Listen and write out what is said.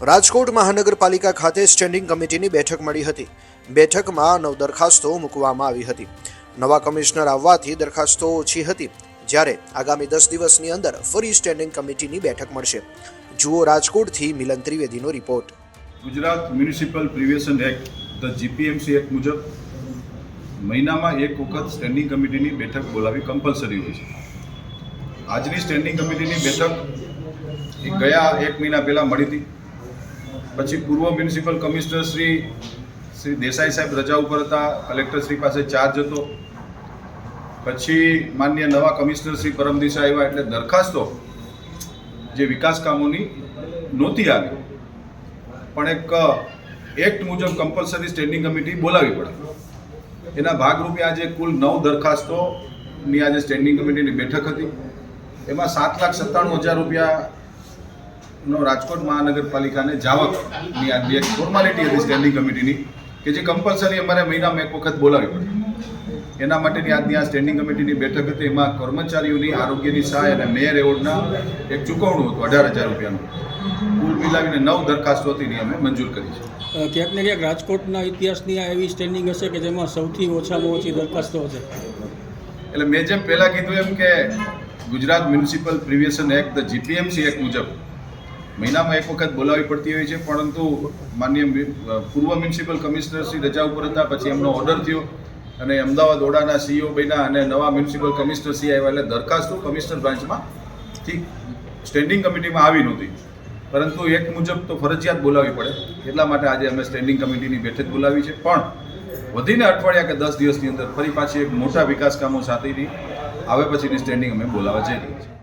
રાજકોટ મહાનગરપાલિકા ખાતે સ્ટેન્ડિંગ કમિટીની બેઠક મળી હતી. બેઠકમાં નવ દરખાસ્તો મૂકવામાં આવી હતી. નવા કમિશનર આવવાથી દરખાસ્તો ઓછી હતી. જ્યારે આગામી દસ દિવસની અંદર ફરી સ્ટેન્ડિંગ કમિટીની બેઠક મળશે. જુઓ રાજકોટથી મિલન ત્રિવેદીનો રિપોર્ટ ગુજરાત મ્યુનિસિપલ પ્રિવેશન એક્ટ ધ જીપીએમસી એક્ટ મુજબ મહિનામાં એક વખત સ્ટેન્ડિંગ કમિટીની બેઠક બોલાવી કમ્પલસરી હોય છે. આજની સ્ટેન્ડિંગ કમિટીની બેઠક ગયા એક મહિના પહેલાં મળી હતી. પછી પૂર્વ મ્યુનિસિપલ કમિશનર શ્રી શ્રી દેસાઈ સાહેબ રજા ઉપર હતા, કલેક્ટર શ્રી પાસે ચાર્જ હતો. પછી માન્ય નવા કમિશનર શ્રી પરમદિશા આવ્યા એટલે દરખાસ્તો જે વિકાસ કામોની નહોતી આવી. પણ એક, એક્ટ મુજબ કમ્પલસરી સ્ટેન્ડિંગ કમિટી બોલાવી પડે. એના ભાગરૂપે આજે કુલ નવ દરખાસ્તોની આજે સ્ટેન્ડિંગ કમિટીની બેઠક હતી. એમાં સાત લાખ સત્તાણું હજાર રૂપિયાનો રાજકોટ મહાનગરપાલિકાને જાવકની આજની એક ફોર્માલિટી હતી સ્ટેન્ડિંગ કમિટીની કે જે કમ્પલસરી અમારે મહિનામાં એક વખત બોલાવી પડે. એના માટેની આજની આ સ્ટેન્ડિંગ કમિટીની બેઠક હતી એમાં કર્મચારીઓની આરોગ્યની સહાય અને મેયર એવોર્ડના એક ચૂકવણું હતું અઢાર હજાર રૂપિયાનું. કુલ મિલાવીને નવ દરખાસ્તો હતી અમે મંજૂર કરી છે. ક્યાંક ને ક્યાંક રાજકોટના ઇતિહાસની આ એવી સ્ટેન્ડિંગ હશે કે જેમાં સૌથી ઓછામાં ઓછી દરખાસ્તો હશે. એટલે મેં જેમ પહેલાં કીધું એમ કે ગુજરાત મ્યુનિસિપલ પ્રિવિએશન એક્ટ ધ જીપીએમસી એક્ટ મુજબ મહિનામાં એક વખત બોલાવવી પડતી હોય છે, પરંતુ માન્ય પૂર્વ મ્યુનિસિપલ કમિશનર શ્રી રજા ઉપર હતા પછી એમનો ઓર્ડર થયો અને અમદાવાદ ઓડાના સીઈઓ બન્યા અને નવા મ્યુનિસિપલ કમિશનર શ્રી આવ્યા. એટલે દરખાસ્તો કમિશનર બ્રાન્ચમાં થી સ્ટેન્ડિંગ કમિટીમાં આવી નહોતી. પરંતુ એક મુજબ તો ફરજિયાત બોલાવવી પડે. એટલા માટે આજે અમે સ્ટેન્ડિંગ કમિટીની બેઠક બોલાવી છે. પણ વધીને અઠવાડિયા કે દસ દિવસની અંદર ફરી પાછી એક મોટા વિકાસ કામો સાથેની આવે પછીની સ્ટેન્ડિંગ અમે બોલાવવા જઈ રહી છીએ.